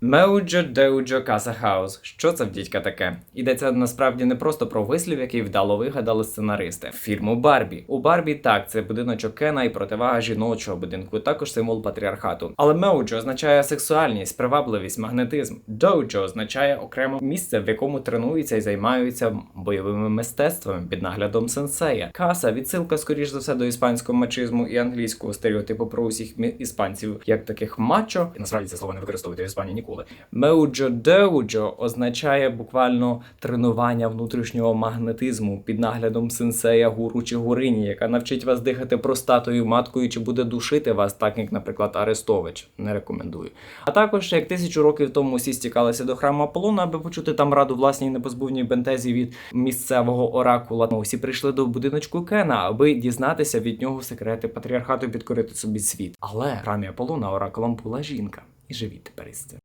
Меуджо Деуджо Каса Хаус. Що це в дідька таке? Йдеться насправді не просто про вислів, який вдало вигадали сценаристи фільму Барбі. У Барбі так, це будиночок Кена і противага жіночого будинку, також символ патріархату. Але Меуджо означає сексуальність, привабливість, магнетизм. Доуджо означає окреме місце, в якому тренуються і займаються бойовими мистецтвами під наглядом сенсея. Каса відсилка, скоріш за все, до іспанського мачизму і англійського стереотипу про усіх іспанців як таких мачо. І насправді це слово не використовують в Іспанії ніколи. Меуджо деуджо означає буквально тренування внутрішнього магнетизму під наглядом сенсея, гуру чи гурині, яка навчить вас дихати простатою маткою чи буде душити вас, так як, наприклад, Арестович. Не рекомендую. А також як тисячу років тому всі стікалися до храму Аполлона, аби почути там раду власній непозбувній бентезі від місцевого оракула. Всі прийшли до будиночку Кена, аби дізнатися від нього секрети патріархату підкорити собі світ. Але в храмі Аполлона оракулом була жінка. І живіть тепер із цим.